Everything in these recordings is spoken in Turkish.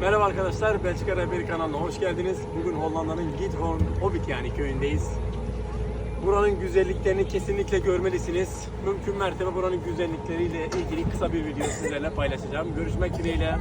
Merhaba arkadaşlar, Belçika Rehberi kanalına hoş geldiniz. Bugün Hollanda'nın Giethoorn, Hobbit yani köyündeyiz. Buranın güzelliklerini kesinlikle görmelisiniz. Mümkün mertebe buranın güzellikleriyle ilgili kısa bir video sizlerle paylaşacağım. Görüşmek dileğiyle.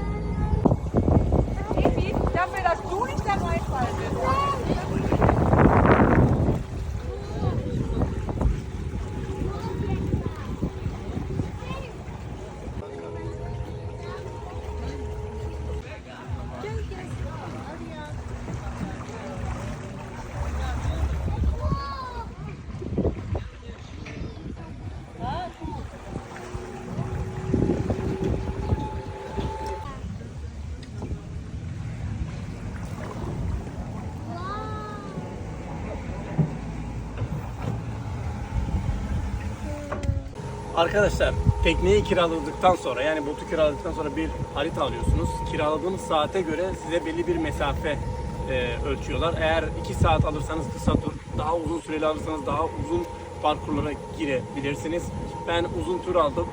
Arkadaşlar tekneyi kiraladıktan sonra yani botu kiraladıktan sonra bir harita alıyorsunuz. Kiraladığınız saate göre size belli bir mesafe e, ölçüyorlar. Eğer 2 saat alırsanız kısa tur, daha uzun süreli alırsanız daha uzun parkurlara girebilirsiniz. Ben uzun tur aldım.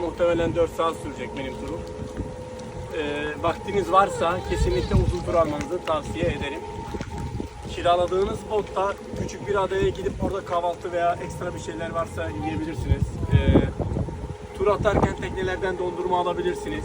Muhtemelen 4 saat sürecek benim turum. E, vaktiniz varsa kesinlikle uzun tur almanızı tavsiye ederim. Kiraladığınız botta küçük bir adaya gidip orada kahvaltı veya ekstra bir şeyler varsa yiyebilirsiniz. Ee, tur atarken teknelerden dondurma alabilirsiniz.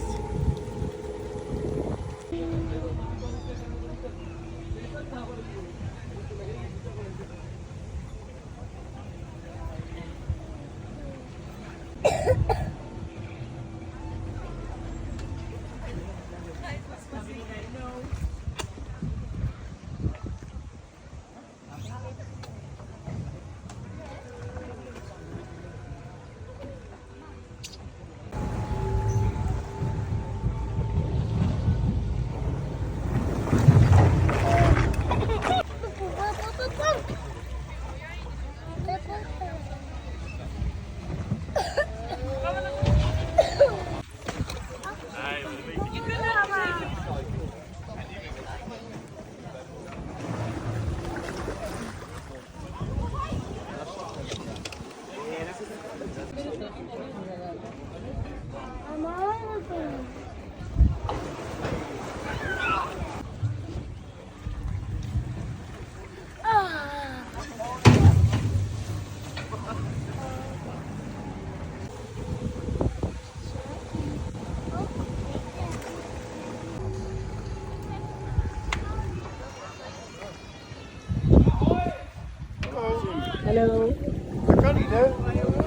Kan niet, hè?